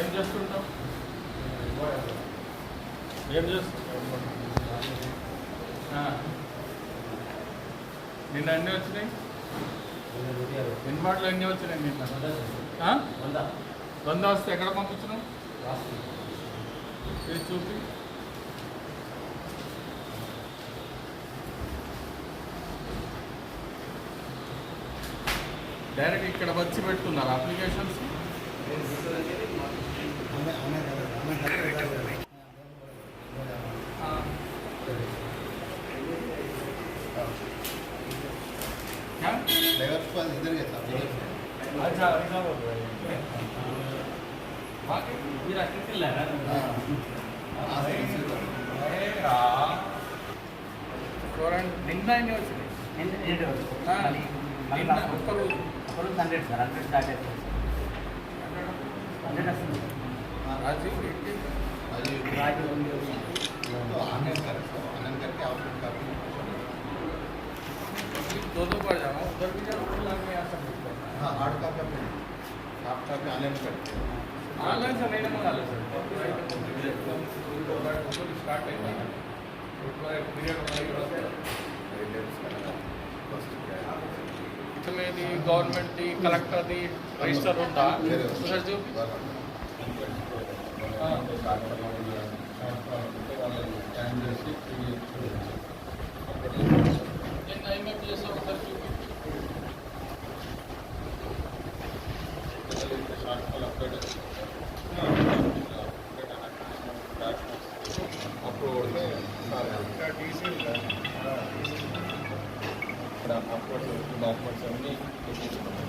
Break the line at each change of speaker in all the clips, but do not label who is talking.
ఏం చేస్తుంటాం ఏం చేస్తుంటాం నిన్న అన్నీ వచ్చినాయి? ఎన్ని మాటలు అన్నీ వచ్చినాయి నిన్న? వంద వస్తే ఎక్కడ పంపించినాం ఇది చూపి. డైరెక్ట్ ఇక్కడ వచ్చి పెట్టుకున్నారు అప్లికేషన్స్?
इधर गया था इधर से।
अच्छा ऐसा बोल रहे हैं बाकी
మీరు అక్కడికి వెళ్ళారా
हाँ हाँ, इधर से।
अरे यार చూడండి నిన్న అన్నీ వచ్చినాయి
ఏంటి ఏంటి రోజు?
ఆ,
మళ్ళీ మళ్ళీ
నిన్న
లాస్ట్
ఒక్క రోజు
ఒకరోజు హండ్రెడ్ సార్ హండ్రెడ్ స్టార్ట్ అవుతుంది
हाँ,
राजीव
रेड्डी राजीव
तो आनंद कर
जाना उधर भी जाना में आ सकते
हाँ। आठ का पे आठ का पे
आनंद करते ऑनलाइन से नहीं मग आलं सर स्टार्ट आहे ಜಿಲ್ಲೆಯಲ್ಲಿ ಗೌರ್ಮೆಂಟ್ ಕಲೆಕ್ಟರ್ ರಿಜಿಸ್ಟರ್ ಉಂಟಾ ಸಚಿವ್ ಅಪ್ರೂವ್ ಡಿ ಸಿ ಇಲ್ಲ ఇక్కడ
అప్లోడ్ డాక్యుమెంట్స్ అన్నీ పెట్టించుకున్నాం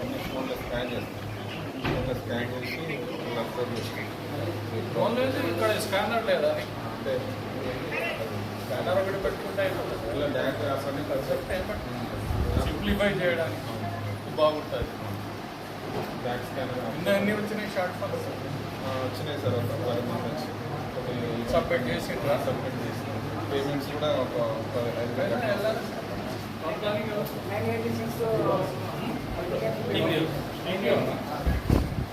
అన్ని ఫోన్లో స్కాన్ చేస్తాం. ఫోన్లో స్కాన్ చేసి అప్లోడ్ చేస్తాం.
ఇక్కడ స్కానర్ లేదా?
అంటే
స్కానర్ ఒకటి పెట్టుకుంటే
ఇలా డయాగ్రాఫ్ అన్ని
కన్సెప్ట్ సింప్లిఫై చేయడానికి. బాగుంటుంది.
బ్యాక్ స్కానర్
అన్ని వచ్చినాయి? షార్ట్ ఫాల్స్
వచ్చినాయి సార్ ఒక పది మంది వచ్చి.
సబ్మిట్ చేసిండ్రా
సబ్మిట్ చేసినాం పేమెంట్స్ కూడా ఒక ఐదు వేలు.
వెళ్ళాలి.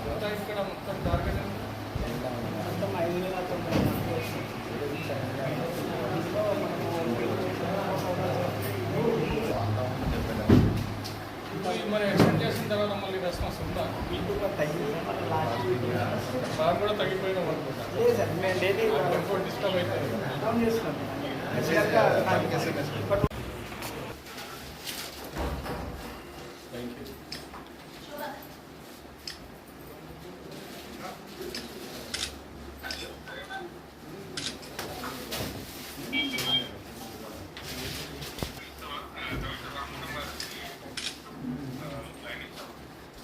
కొనడానికి మొత్తం ఇక్కడ మొత్తం టార్గెట్ ఎంత? ఇప్పుడు మరి ఎక్స్టెండ్ చేసిన తర్వాత మళ్ళీ రెస్పాన్స్ ఉందా సార్ కూడా తగ్గిపోయినాం అనుకుంటా డిస్టర్బ్ అవుతుంది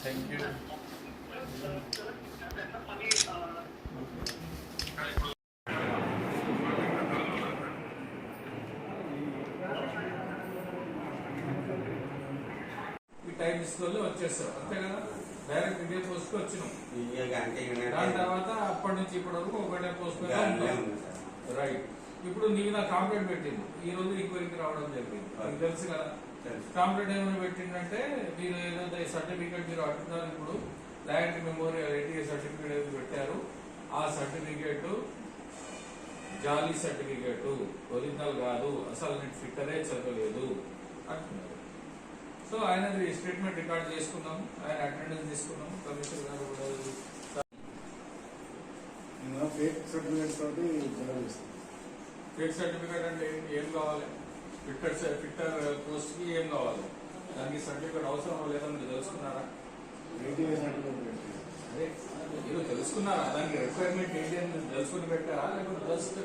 థ్యాంక్ యూ ఈ టైం తీసుకొని వచ్చేస్తారు అంతే కదా? డైరెక్ట్ ఇదే పోస్ట్కి వచ్చినాం. దాని తర్వాత అప్పటి నుంచి ఇప్పటి వరకు ఒకటే పోస్ట్ మీద ఉంటాం రైట్ ఇప్పుడు నీకు నా కాంప్లైంట్ పెట్టింది. ఈ రోజు ఎంక్వైరీకి రావడం జరిగింది. నీకు తెలుసు కదా? కాంప్లైంట్ ఏమైనా పెట్టిందంటే మీరు ఏదైతే సర్టిఫికేట్ మీరు అంటున్నారు ఇప్పుడు ల్యాండ్ మెమోరియల్ ఎన్టీఏ సర్టిఫికేట్ ఏది పెట్టారు ఆ సర్టిఫికేట్ జాలీ సర్టిఫికేట్ ఒరిజినల్ కాదు అసలు నేను ఫిట్టరే చదవలేదు అంటున్నారు. సో ఆయన స్టేట్మెంట్ రికార్డ్ చేసుకున్నాము ఆయన అటెండెన్స్ తీసుకున్నాము కమిషనర్ గారు కూడా
ఫేక్ సర్టిఫికేట్ తోటి జాబ్ చేస్తాను
ఫేక్ సర్టిఫికేట్ అంటే? ఏం కావాలి? ఫిట్టర్ ఫిట్టర్ పోస్ట్కి ఏం కావాలి? దానికి సర్టిఫికేట్ అవసరం లేదా మీరు తెలుసుకున్నారా? అదే మీరు తెలుసుకున్నారా? దానికి రిక్వైర్మెంట్ ఏంటి అని తెలుసుకుని పెట్టారా? లేకపోతే జస్ట్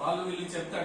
వాళ్ళు వీళ్ళు చెప్తే